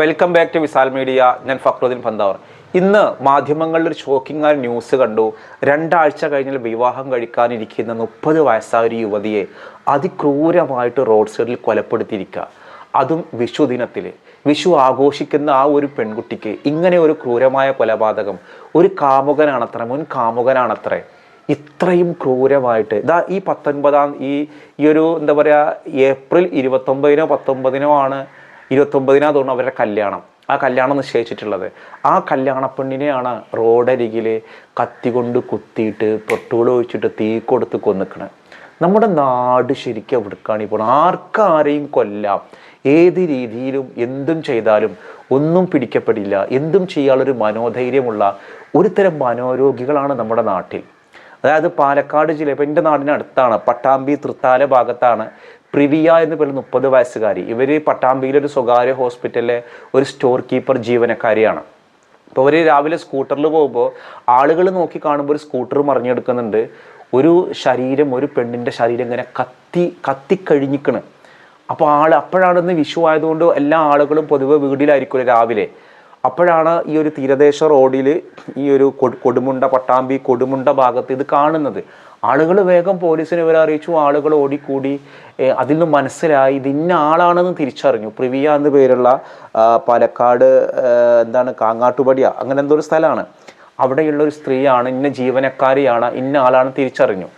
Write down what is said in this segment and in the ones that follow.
Welcome back to Visal media ഞാൻ ഫക്രുദ്ദീൻ പന്താവർ. ഇന്ന് മാധ്യമങ്ങളിൽ ഒരു ഷോക്കിംഗ് ആയ ന്യൂസ് കണ്ടു. രണ്ടാഴ്ച കഴിഞ്ഞാൽ വിവാഹം കഴിക്കാനിരിക്കുന്ന മുപ്പത് വയസ്സായ ഒരു യുവതിയെ അതിക്രൂരമായിട്ട് റോഡ് സൈഡിൽ കൊലപ്പെടുത്തിയിരിക്കുക അതും വിഷു ദിനത്തിൽ വിഷു ആഘോഷിക്കുന്ന ആ ഒരു പെൺകുട്ടിക്ക് ഇങ്ങനെ ഒരു ക്രൂരമായ കൊലപാതകം. ഒരു കാമുകനാണത്രേ മുൻ കാമുകനാണത്രേ. ഇത്രയും ക്രൂരമായിട്ട്. ഇതാ ഈ പത്തൊൻപതാം ഈ ഈ ഒരു എന്താ പറയുക ഏപ്രിൽ ഇരുപത്തൊമ്പതിനോ പത്തൊമ്പതിനോ ആണ് ഇരുപത്തൊമ്പതിനാ തോന്നുന്നു അവരുടെ കല്യാണം. ആ കല്യാണം നിശ്ചയിച്ചിട്ടുള്ളത്. ആ കല്യാണ പെണ്ണിനെയാണ് റോഡരികിൽ കത്തി കൊണ്ട് കുത്തിയിട്ട് പെട്രോൾ ഒഴിച്ചിട്ട് തീ കൊടുത്ത് കൊന്നിക്കണേ. നമ്മുടെ നാട് ശരിക്കും എവിടുക്കാണ് ഇപ്പോൾ ആർക്കാരെയും കൊല്ലാം. ഏത് രീതിയിലും എന്തും ചെയ്താലും ഒന്നും പിടിക്കപ്പെടില്ല. എന്തും ചെയ്യാനുള്ളൊരു മനോധൈര്യമുള്ള ഒരു തരം മനോരോഗികളാണ് നമ്മുടെ നാട്ടിൽ. അതായത് പാലക്കാട് ജില്ല ഇപ്പം എന്റെ നാടിനടുത്താണ് പട്ടാമ്പി തൃത്താല ഭാഗത്താണ് പ്രിവിയ എന്ന് പറയുന്ന മുപ്പത് വയസ്സുകാരി ഇവർ പട്ടാമ്പിയിലെ ഒരു സ്വകാര്യ ഹോസ്പിറ്റലിലെ ഒരു സ്റ്റോർ കീപ്പർ ജീവനക്കാരിയാണ്. അപ്പോൾ അവർ രാവിലെ സ്കൂട്ടറിൽ പോകുമ്പോൾ ആളുകൾ നോക്കി കാണുമ്പോൾ ഒരു സ്കൂട്ടർ മറിഞ്ഞെടുക്കുന്നുണ്ട്. ഒരു ശരീരം ഒരു പെണ്ണിന്റെ ശരീരം ഇങ്ങനെ കത്തി കത്തിക്കഴിഞ്ഞിക്കണ് അപ്പോൾ ആൾ അപ്പോഴാണെന്ന് വിഷു ആയതുകൊണ്ട് എല്ലാ ആളുകളും പൊതുവെ വീട്ടിലായിരിക്കുമല്ലോ രാവിലെ. അപ്പോഴാണ് ഈ ഒരു തീരദേശ റോഡിൽ ഈ ഒരു കൊടുമുണ്ട പട്ടാമ്പി കൊടുമുണ്ട ഭാഗത്ത് ഇത് കാണുന്നത്. ആളുകൾ വേഗം പോലീസിനെ ഇവരെ അറിയിച്ചു ആളുകൾ ഓടിക്കൂടി. അതിൽ നിന്ന് മനസ്സിലായി. ഇത് ഇന്ന ആളാണെന്ന് തിരിച്ചറിഞ്ഞു. പ്രിവിയ എന്ന പേരുള്ള പാലക്കാട് എന്താണ് കാങ്ങാട്ടുപടിയ. അങ്ങനെ എന്തോ ഒരു സ്ഥലമാണ്. അവിടെയുള്ള ഒരു സ്ത്രീയാണ് ഇന്ന ജീവനക്കാരിയാണ് ഇന്ന ആളാണ് തിരിച്ചറിഞ്ഞു.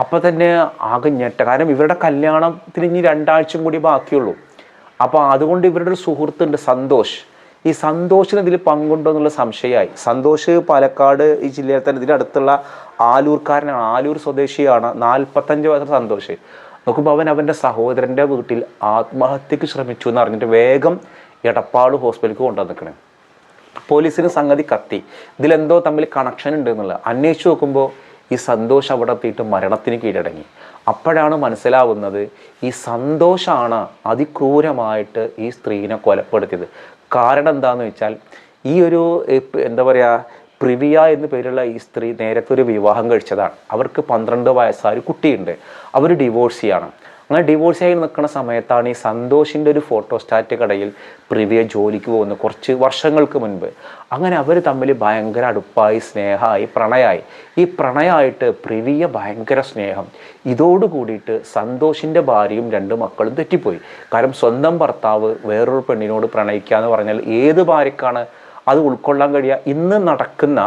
അപ്പോൾ തന്നെ ആകെ ഞെട്ട. കാരണം ഇവരുടെ കല്യാണത്തിന് ഇനി രണ്ടാഴ്ചയും കൂടി ബാക്കിയുള്ളൂ. അപ്പോൾ അതുകൊണ്ട് ഇവരുടെ ഒരു സുഹൃത്തുണ്ട് സന്തോഷ്. ഈ സന്തോഷിന് ഇതിൽ പങ്കുണ്ടോ എന്നുള്ള സംശയമായി. സന്തോഷ് പാലക്കാട് ഈ ജില്ലയിൽ തന്നെ ഇതിന്റെ അടുത്തുള്ള ആലൂർക്കാരനാണ്. ആലൂർ സ്വദേശിയാണ്. നാൽപ്പത്തഞ്ച് വയസ്സുള്ള സന്തോഷ്. നോക്കുമ്പോൾ അവൻ അവന്റെ സഹോദരന്റെ വീട്ടിൽ ആത്മഹത്യക്ക് ശ്രമിച്ചു എന്ന് അറിഞ്ഞിട്ട് വേഗം എടപ്പാട് ഹോസ്പിറ്റലിലേക്ക് കൊണ്ടുവന്നിക്കണേ പോലീസിന് സംഗതി കത്തി. ഇതിലെന്തോ തമ്മിൽ കണക്ഷൻ ഉണ്ട് എന്നുള്ളത്. അന്വേഷിച്ച് നോക്കുമ്പോൾ ഈ സന്തോഷ് അവിടെ എത്തിയിട്ട് മരണത്തിന് കീഴടങ്ങി. അപ്പോഴാണ് മനസ്സിലാവുന്നത് ഈ സന്തോഷമാണ് അതിക്രൂരമായിട്ട് ഈ സ്ത്രീനെ കൊലപ്പെടുത്തിയത്. കാരണം എന്താണെന്ന് വെച്ചാൽ ഈ ഒരു എന്താ പറയുക പ്രിവിയ എന്ന് പേരുള്ള ഈ സ്ത്രീ നേരത്തെ ഒരു വിവാഹം കഴിച്ചതാണ്. അവർക്ക് പന്ത്രണ്ട് വയസ്സായ ഒരു കുട്ടിയുണ്ട്. അവർ ഡിവോഴ്സിയാണ്. അങ്ങനെ ഡിവോഴ്സ് ആയി നിൽക്കുന്ന സമയത്താണ് ഈ സന്തോഷിന്റെ ഒരു ഫോട്ടോസ്റ്റാറ്റ് കടയിൽ പ്രിവിയ ജോലിക്ക് പോകുന്നത് കുറച്ച് വർഷങ്ങൾക്ക് മുൻപ്. അങ്ങനെ അവർ തമ്മിൽ ഭയങ്കര അടുപ്പായി സ്നേഹമായി പ്രണയമായി ഈ പ്രണയമായിട്ട് പ്രിവിയ ഭയങ്കര സ്നേഹം. ഇതോട് കൂടിയിട്ട് സന്തോഷിന്റെ ഭാര്യയും രണ്ട് മക്കളും തെറ്റിപ്പോയി. കാരണം സ്വന്തം ഭർത്താവ് വേറൊരു പെണ്ണിനോട് പ്രണയിക്കുക എന്ന് പറഞ്ഞാൽ ഏത് ഭാര്യക്കാണ് അത് ഉൾക്കൊള്ളാൻ കഴിയുക? ഇന്ന് നടക്കുന്ന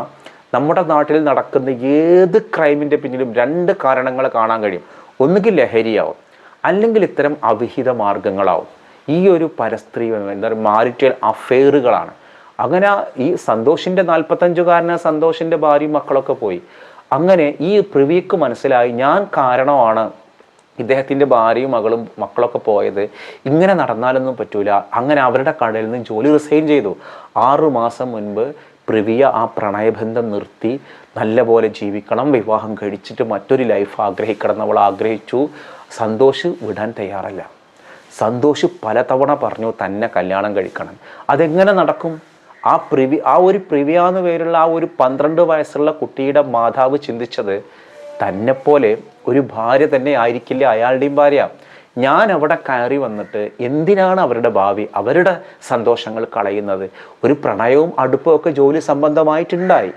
നമ്മുടെ നാട്ടിൽ നടക്കുന്ന ഏത് ക്രൈമിന്റെ പിന്നിലും രണ്ട് കാരണങ്ങൾ കാണാൻ കഴിയും. ഒന്നുകിൽ ലഹരിയാവും അല്ലെങ്കിൽ ഇത്തരം അവിഹിത മാർഗങ്ങളാവും. ഈ ഒരു പരസ്ത്രീ എന്താ പറയുക മാരിറ്റൽ അഫെയറുകളാണ്. അങ്ങനെ ഈ സന്തോഷിന്റെ നാൽപ്പത്തഞ്ചുകാരന് സന്തോഷിന്റെ ഭാര്യയും മക്കളൊക്കെ പോയി. അങ്ങനെ ഈ പ്രിവിക്ക് മനസ്സിലായി ഞാൻ കാരണമാണ് ഇദ്ദേഹത്തിന്റെ ഭാര്യയും മകളും മക്കളൊക്കെ പോയത്. ഇങ്ങനെ നടന്നാലൊന്നും പറ്റൂല. അങ്ങനെ അവരുടെ കടയിൽ നിന്ന് ജോലി റിസൈൻ ചെയ്തു. ആറു മാസം മുൻപ് പ്രിവിയ ആ പ്രണയബന്ധം നിർത്തി. നല്ലപോലെ ജീവിക്കണം വിവാഹം കഴിച്ചിട്ട് മറ്റൊരു ലൈഫ് ആഗ്രഹിക്കണം അവൾ ആഗ്രഹിച്ചു. സന്തോഷ് വിടാൻ തയ്യാറല്ല. സന്തോഷ് പലതവണ പറഞ്ഞു തന്നെ കല്യാണം കഴിക്കണം. അതെങ്ങനെ നടക്കും? ആ പ്രിവി ആ ഒരു പ്രിവിയാന്ന് പേരുള്ള ആ ഒരു പന്ത്രണ്ട് വയസ്സുള്ള കുട്ടിയുടെ മാതാവ് ചിന്തിച്ചത് തന്നെപ്പോലെ ഒരു ഭാര്യ തന്നെ ആയിരിക്കില്ല അയാളുടെയും ഭാര്യ. ഞാൻ അവിടെ കയറി വന്നിട്ട് എന്തിനാണ് അവരുടെ ഭാവി? അവരുടെ സന്തോഷങ്ങൾ കളയുന്നത്? ഒരു പ്രണയവും അടുപ്പവും ഒക്കെ ജോലി സംബന്ധമായിട്ടുണ്ടായി.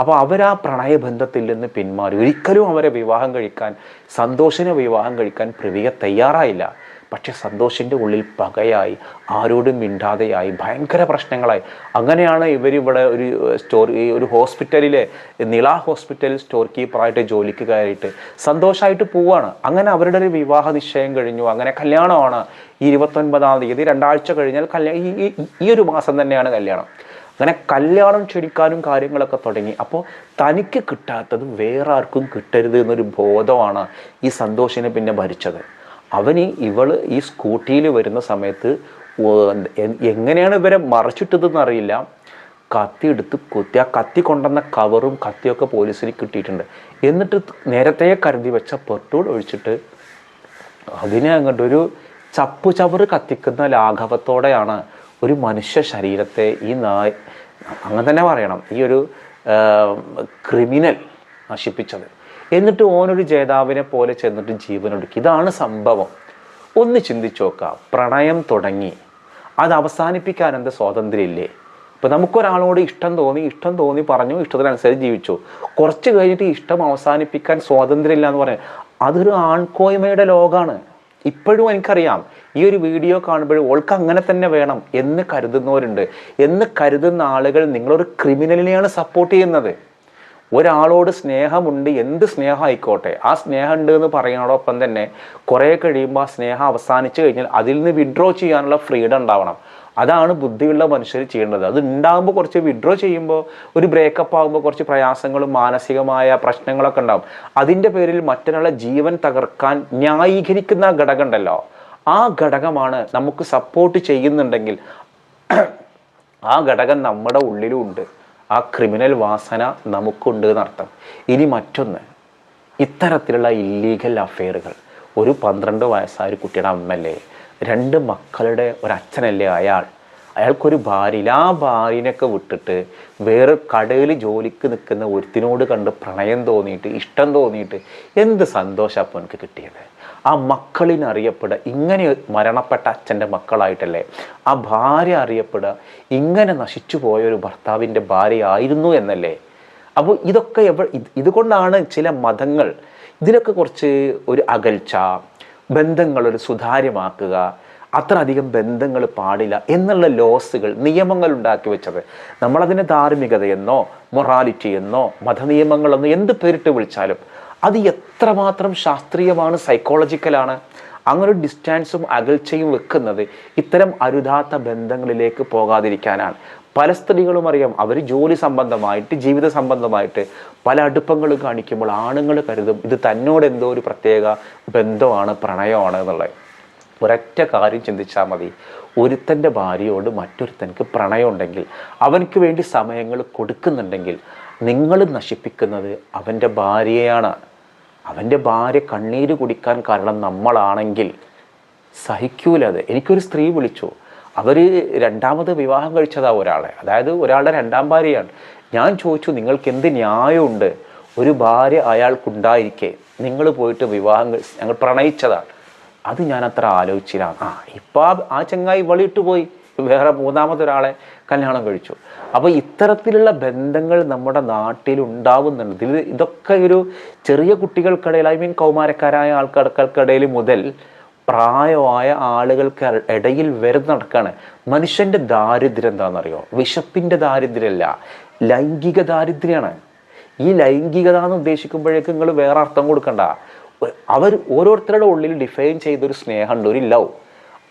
അപ്പോൾ അവർ ആ പ്രണയബന്ധത്തിൽ നിന്ന് പിന്മാറി. ഒരിക്കലും അവരെ വിവാഹം കഴിക്കാൻ സന്തോഷിനെ വിവാഹം കഴിക്കാൻ പ്രിവിയ തയ്യാറായില്ല. പക്ഷെ സന്തോഷിന്റെ ഉള്ളിൽ പകയായി ആരോടും മിണ്ടാതെയായി ഭയങ്കര പ്രശ്നങ്ങളായി. അങ്ങനെയാണ് ഇവരിവിടെ ഒരു സ്റ്റോർ ഒരു ഹോസ്പിറ്റലിലെ നിള ഹോസ്പിറ്റൽ സ്റ്റോർ കീപ്പറായിട്ട് ജോലിക്ക് കയറിയിട്ട് സന്തോഷമായിട്ട് പോവാണ്. അങ്ങനെ അവരുടെ ഒരു വിവാഹ നിശ്ചയം കഴിഞ്ഞു. അങ്ങനെ കല്യാണമാണ്. ഇരുപത്തൊൻപതാം തീയതി രണ്ടാഴ്ച കഴിഞ്ഞാൽ കല്യാണം ഈ ഒരു മാസം തന്നെയാണ് കല്യാണം. അങ്ങനെ കല്യാണം ക്ഷണിക്കാനും കാര്യങ്ങളൊക്കെ തുടങ്ങി. അപ്പോൾ തനിക്ക് കിട്ടാത്തത് വേറെ ആർക്കും കിട്ടരുത് എന്നൊരു ബോധമാണ് ഈ സന്തോഷിനെ പിന്നെ ഭരിച്ചത്. അവന് ഇവൾ ഈ സ്കൂട്ടിയിൽ വരുന്ന സമയത്ത് എങ്ങനെയാണ് ഇവരെ മറച്ചിട്ടതെന്ന് അറിയില്ല. കത്തി എടുത്ത് കുത്തി ആ കത്തി കൊണ്ടുവന്ന കവറും കത്തിയൊക്കെ പോലീസിന് കിട്ടിയിട്ടുണ്ട്. എന്നിട്ട് നേരത്തെ കരുതി വെച്ച പെട്രോൾ ഒഴിച്ചിട്ട് അതിനെ അങ്ങോട്ടൊരു ചപ്പു ചവറ് കത്തിക്കുന്ന ലാഘവത്തോടെയാണ് ഒരു മനുഷ്യ ശരീരത്തെ ഈ നായ് അങ്ങനെ തന്നെ പറയണം ഈ ഒരു ക്രിമിനൽ നശിപ്പിച്ചത്. എന്നിട്ട് ഓനൊരു ജേതാവിനെ പോലെ ചെന്നിട്ട് ജീവനൊടുക്കി. ഇതാണ് സംഭവം. ഒന്ന് ചിന്തിച്ചു നോക്കുക പ്രണയം തുടങ്ങി. അത് അവസാനിപ്പിക്കാൻ എന്ത് സ്വാതന്ത്ര്യമില്ലേ? ഇപ്പം നമുക്കൊരാളോട് ഇഷ്ടം തോന്നി ഇഷ്ടം തോന്നി പറഞ്ഞു ഇഷ്ടത്തിനനുസരിച്ച് ജീവിച്ചു. കുറച്ച് കഴിഞ്ഞിട്ട് ഇഷ്ടം അവസാനിപ്പിക്കാൻ സ്വാതന്ത്ര്യമില്ല എന്ന് പറയാം അതൊരു ആൺകോയ്മയുടെ ലോകമാണ് ഇപ്പോഴും എനിക്കറിയാം. ഈ ഒരു വീഡിയോ കാണുമ്പോഴും ഓൾക്ക് അങ്ങനെ തന്നെ വേണം എന്ന് കരുതുന്നവരുണ്ട്. എന്ന് കരുതുന്ന ആളുകൾ നിങ്ങളൊരു ക്രിമിനലിനെയാണ് സപ്പോർട്ട് ചെയ്യുന്നത്. ഒരാളോട് സ്നേഹമുണ്ട് എന്ത് സ്നേഹം ആയിക്കോട്ടെ ആ സ്നേഹം ഉണ്ട് എന്ന് പറയുന്നതോടൊപ്പം തന്നെ കുറേ കഴിയുമ്പോൾ ആ സ്നേഹം അവസാനിച്ചു കഴിഞ്ഞാൽ അതിൽ നിന്ന് വിഡ്രോ ചെയ്യാനുള്ള ഫ്രീഡം ഉണ്ടാവണം. അതാണ് ബുദ്ധിയുള്ള മനുഷ്യർ ചെയ്യേണ്ടത്. അത് ഉണ്ടാകുമ്പോൾ കുറച്ച് വിഡ്രോ ചെയ്യുമ്പോൾ ഒരു ബ്രേക്കപ്പ് ആകുമ്പോൾ കുറച്ച് പ്രയാസങ്ങളും മാനസികമായ പ്രശ്നങ്ങളൊക്കെ ഉണ്ടാകും അതിന്റെ പേരിൽ മറ്റൊരാളെ ജീവൻ തകർക്കാൻ ന്യായീകരിക്കുന്ന ഘടകം ഉണ്ടല്ലോ ആ ഘടകമാണ് നമുക്ക് സപ്പോർട്ട് ചെയ്യുന്നുണ്ടെങ്കിൽ ആ ഘടകം നമ്മുടെ ഉള്ളിലും ഉണ്ട്. ആ ക്രിമിനൽ വാസന നമുക്കുണ്ട് എന്നർത്ഥം. ഇനി മറ്റൊന്ന്. ഇത്തരത്തിലുള്ള ഇല്ലീഗൽ അഫെയറുകൾ ഒരു പന്ത്രണ്ട് വയസ്സായ ഒരു കുട്ടിയുടെ അമ്മല്ലേ രണ്ട് മക്കളുടെ ഒരച്ഛനല്ലേ അയാൾ? അയാൾക്കൊരു ഭാര്യയില്ല. ആ ഭാര്യനൊക്കെ വിട്ടിട്ട് വേറെ കടയിൽ ജോലിക്ക് നിൽക്കുന്ന ഒരുത്തിനോട് കണ്ട് പ്രണയം തോന്നിയിട്ട് ഇഷ്ടം തോന്നിയിട്ട് എന്ത് സന്തോഷം അപ്പോൾ എനിക്ക് കിട്ടിയത്? ആ മക്കളിനെ അറിയപ്പെടുക ഇങ്ങനെ മരണപ്പെട്ട അച്ഛന്റെ മക്കളായിട്ടല്ലേ? ആ ഭാര്യ അറിയപ്പെടുക ഇങ്ങനെ നശിച്ചു പോയ ഒരു ഭർത്താവിന്റെ ഭാര്യയായിരുന്നു എന്നല്ലേ? അപ്പോൾ ഇതൊക്കെ എവ ഇത് ഇതുകൊണ്ടാണ് ചില മതങ്ങൾ ഇതിനൊക്കെ കുറച്ച് ഒരു അകൽച്ച ബന്ധങ്ങൾ ഒരു സുതാര്യമാക്കുക അത്ര അധികം ബന്ധങ്ങൾ പാടില്ല എന്നുള്ള ലോസുകൾ നിയമങ്ങൾ ഉണ്ടാക്കി വെച്ചത്. നമ്മളതിനെ ധാർമ്മികതയെന്നോ മൊറാലിറ്റി എന്നോ മതനിയമങ്ങളെന്നോ എന്ത് പേരിട്ട് വിളിച്ചാലും അത് എത്രമാത്രം ശാസ്ത്രീയമാണ് സൈക്കോളജിക്കലാണ്. അങ്ങനെ ഒരു ഡിസ്റ്റാൻസും അകൽച്ചയും വെക്കുന്നത് ഇത്തരം അരുതാത്ത ബന്ധങ്ങളിലേക്ക് പോകാതിരിക്കാനാണ്. പല സ്ത്രീകളും അറിയാം. അവർ ജോലി സംബന്ധമായിട്ട് ജീവിത സംബന്ധമായിട്ട് പല അടുപ്പങ്ങൾ കാണിക്കുമ്പോൾ ആണുങ്ങൾ കരുതും ഇത് തന്നോട് എന്തോ ഒരു പ്രത്യേക ബന്ധമാണ് പ്രണയമാണ് എന്നുള്ളത്. ഒരൊറ്റ കാര്യം ചിന്തിച്ചാൽ മതി. ഒരുത്തന്റെ ഭാര്യയോട് മറ്റൊരുത്തനക്ക് പ്രണയം ഉണ്ടെങ്കിൽ അവനക്ക് വേണ്ടി സമയങ്ങൾ കൊടുക്കുന്നുണ്ടെങ്കിൽ നിങ്ങൾ നശിപ്പിക്കുന്നത് അവന്റെ ഭാര്യയാണ്. അവന്റെ ഭാര്യ കണ്ണീര് കുടിക്കാൻ കാരണം നമ്മളാണെങ്കിൽ സഹിക്കൂലത് എനിക്കൊരു സ്ത്രീ വിളിച്ചു. അവർ രണ്ടാമത് വിവാഹം കഴിച്ചതാ ഒരാളെ. അതായത് ഒരാളുടെ രണ്ടാം ഭാര്യയാണ്. ഞാൻ ചോദിച്ചു നിങ്ങൾക്ക് എന്ത് ന്യായമുണ്ട്? ഒരു ഭാര്യ അയാൾക്കുണ്ടായിരിക്കെ. നിങ്ങൾ പോയിട്ട് വിവാഹം ഞങ്ങൾ പ്രണയിച്ചതാണ്. അത് ഞാൻ അത്ര ആലോചിച്ചില്ല. ആ ഇപ്പം ആ ചങ്ങായി വളിയിട്ട് പോയി. വേറെ മൂന്നാമതൊരാളെ കല്യാണം കഴിച്ചു. അപ്പോൾ ഇത്തരത്തിലുള്ള ബന്ധങ്ങൾ നമ്മുടെ നാട്ടിൽ ഉണ്ടാവുന്നുണ്ട്. ഇതിൽ ഇതൊക്കെ ഒരു ചെറിയ കുട്ടികൾക്കിടയിൽ ഐ മീൻ കൗമാരക്കാരായ ആൾക്കാർക്കിടയിൽ മുതൽ പ്രായമായ ആളുകൾക്ക് ഇടയിൽ വരുന്ന നടക്കാണ്. മനുഷ്യന്റെ ദാരിദ്ര്യം എന്താണെന്നറിയോ? വിശപ്പിന്റെ ദാരിദ്ര്യമല്ല. ലൈംഗിക ദാരിദ്ര്യമാണ് ഈ ലൈംഗികത എന്ന് ഉദ്ദേശിക്കുമ്പോഴേക്കും നിങ്ങൾ വേറെ അർത്ഥം കൊടുക്കണ്ട. അവർ ഓരോരുത്തരുടെ ഉള്ളിൽ ഡിഫൈൻ ചെയ്തൊരു സ്നേഹമുണ്ട്. ഒരു ലവ്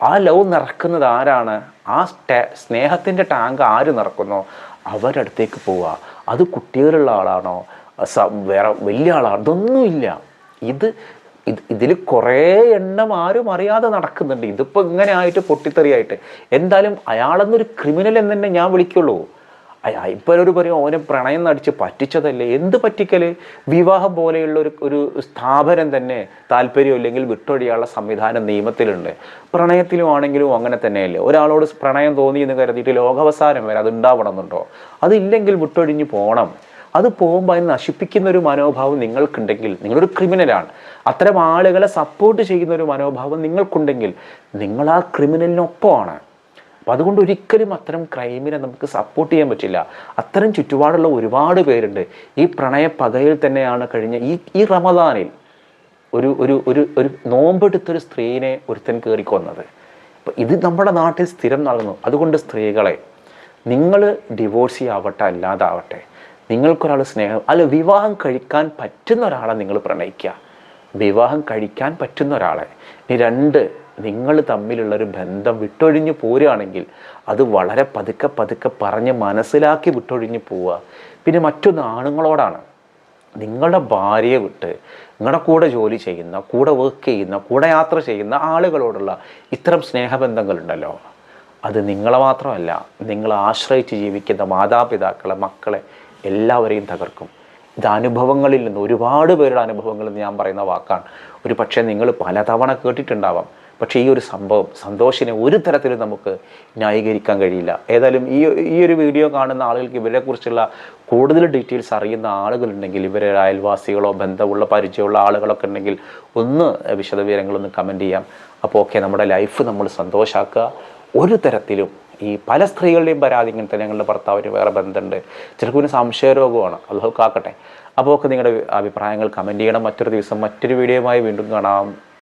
ആ ലവ് നിറക്കുന്നത് ആരാണ്? ആ സ്നേഹത്തിന്റെ ടാങ്ക് ആര് നിറക്കുന്നു? അവരടുത്തേക്ക് പോവുക. അത് കുട്ടികളുള്ള ആളാണോ? വേറെ വലിയ ആളാണോ? ഇതൊന്നുമില്ല. ഇത് ഇത് ഇതിൽ കുറേ എണ്ണം ആരും അറിയാതെ നടക്കുന്നുണ്ട്. ഇതിപ്പോൾ ഇങ്ങനെ ആയിട്ട് പൊട്ടിത്തെറിയായിട്ട്. എന്തായാലും അയാളെന്നൊരു ക്രിമിനൽ എന്ന് തന്നെ ഞാൻ വിളിക്കുള്ളൂ. ഇപ്പം ഒരു പറയും ഓനെ പ്രണയം നടിച്ച് പറ്റിച്ചതല്ലേ? എന്ത് പറ്റിക്കൽ വിവാഹം പോലെയുള്ള ഒരു ഒരു സ്ഥാപനം തന്നെ താല്പര്യം ഇല്ലെങ്കിൽ വിട്ടൊഴിയാനുള്ള സംവിധാനം നിയമത്തിലുണ്ട്. പ്രണയത്തിലും ആണെങ്കിലും അങ്ങനെ തന്നെയല്ലേ? ഒരാളോട് പ്രണയം തോന്നി എന്ന് കരുതിയിട്ട് ലോകാവസാനം വരെ അത് ഉണ്ടാവണമെന്നുണ്ടോ? അതില്ലെങ്കിൽ വിട്ടൊഴിഞ്ഞ് പോകണം അത് പോകുമ്പോൾ അതിനെ നശിപ്പിക്കുന്ന ഒരു മനോഭാവം നിങ്ങൾക്കുണ്ടെങ്കിൽ നിങ്ങളൊരു ക്രിമിനലാണ്. അത്തരം ആളുകളെ സപ്പോർട്ട് ചെയ്യുന്ന ഒരു മനോഭാവം നിങ്ങൾക്കുണ്ടെങ്കിൽ നിങ്ങൾ ആ ക്രിമിനലിനൊപ്പമാണ്. അപ്പം അതുകൊണ്ട് ഒരിക്കലും അത്തരം ക്രൈമിനെ നമുക്ക് സപ്പോർട്ട് ചെയ്യാൻ പറ്റില്ല. അത്തരം ചുറ്റുപാടുള്ള ഒരുപാട് പേരുണ്ട്. ഈ പ്രണയ പകയിൽ തന്നെയാണ് കഴിഞ്ഞ ഈ ഈ റമദാനിൽ ഒരു ഒരു ഒരു ഒരു നോമ്പെടുത്തൊരു സ്ത്രീനെ ഒരുത്തൻ കയറിക്കൊന്നത്. അപ്പം ഇത് നമ്മുടെ നാട്ടിൽ സ്ഥിരം നടന്നു. അതുകൊണ്ട് സ്ത്രീകളെ നിങ്ങൾ ഡിവോഴ്സ് ആവട്ടെ അല്ലാതാവട്ടെ നിങ്ങൾക്കൊരാൾ സ്നേഹം അല്ല വിവാഹം കഴിക്കാൻ പറ്റുന്ന ഒരാളെ നിങ്ങൾ പ്രണയിക്കുക. വിവാഹം കഴിക്കാൻ പറ്റുന്ന ഒരാളെ. ഇനി രണ്ട് നിങ്ങൾ തമ്മിലുള്ളൊരു ബന്ധം വിട്ടൊഴിഞ്ഞു പോരുകയാണെങ്കിൽ അത് വളരെ പതുക്കെ പതുക്കെ പറഞ്ഞ് മനസ്സിലാക്കി വിട്ടൊഴിഞ്ഞു പോവുക. പിന്നെ മറ്റൊന്ന് ആണുങ്ങളോടാണ്. നിങ്ങളുടെ ഭാര്യയെ വിട്ട് നിങ്ങളുടെ കൂടെ ജോലി ചെയ്യുന്ന കൂടെ വർക്ക് ചെയ്യുന്ന കൂടെ യാത്ര ചെയ്യുന്ന ആളുകളോടുള്ള ഇത്തരം സ്നേഹബന്ധങ്ങളുണ്ടല്ലോ. അത് നിങ്ങളെ മാത്രമല്ല നിങ്ങളെ ആശ്രയിച്ച് ജീവിക്കുന്ന മാതാപിതാക്കളെ മക്കളെ എല്ലാവരെയും തകർക്കും. ഇത് അനുഭവങ്ങളിൽ നിന്ന് ഒരുപാട് പേരുടെ അനുഭവങ്ങളിൽ ഞാൻ പറയുന്ന വാക്കാണ്. ഒരു പക്ഷേ നിങ്ങൾ പലതവണ കേട്ടിട്ടുണ്ടാവാം. പക്ഷേ ഈ ഒരു സംഭവം സന്തോഷിനെ ഒരു തരത്തിലും നമുക്ക് ന്യായീകരിക്കാൻ കഴിയില്ല. ഏതായാലും ഈ ഈ ഒരു വീഡിയോ കാണുന്ന ആളുകൾക്ക് ഇവരെക്കുറിച്ചുള്ള കൂടുതൽ ഡീറ്റെയിൽസ് അറിയുന്ന ആളുകളുണ്ടെങ്കിൽ ഇവരെ അയൽവാസികളോ ബന്ധമുള്ള പരിചയമുള്ള ആളുകളൊക്കെ ഉണ്ടെങ്കിൽ ഒന്ന് വിശദവിവരങ്ങളൊന്ന് കമന്റ് ചെയ്യാം. അപ്പോൾ ഓക്കെ നമ്മുടെ ലൈഫ് നമ്മൾ സന്തോഷമാക്കുക ഒരു തരത്തിലും ഈ പല സ്ത്രീകളുടെയും പരാതി ഇങ്ങനെ തന്നെ ഞങ്ങളുടെ ഭർത്താവിന് വേറെ ബന്ധമുണ്ട്. ചിലർക്ക് പിന്നെ സംശയരോഗമാണ് അള്ളാഹു കാക്കട്ടെ അപ്പോൾ ഒക്കെ നിങ്ങളുടെ അഭിപ്രായങ്ങൾ കമന്റ് ചെയ്യണം. മറ്റൊരു ദിവസം മറ്റൊരു വീഡിയോയുമായി വീണ്ടും കാണാം.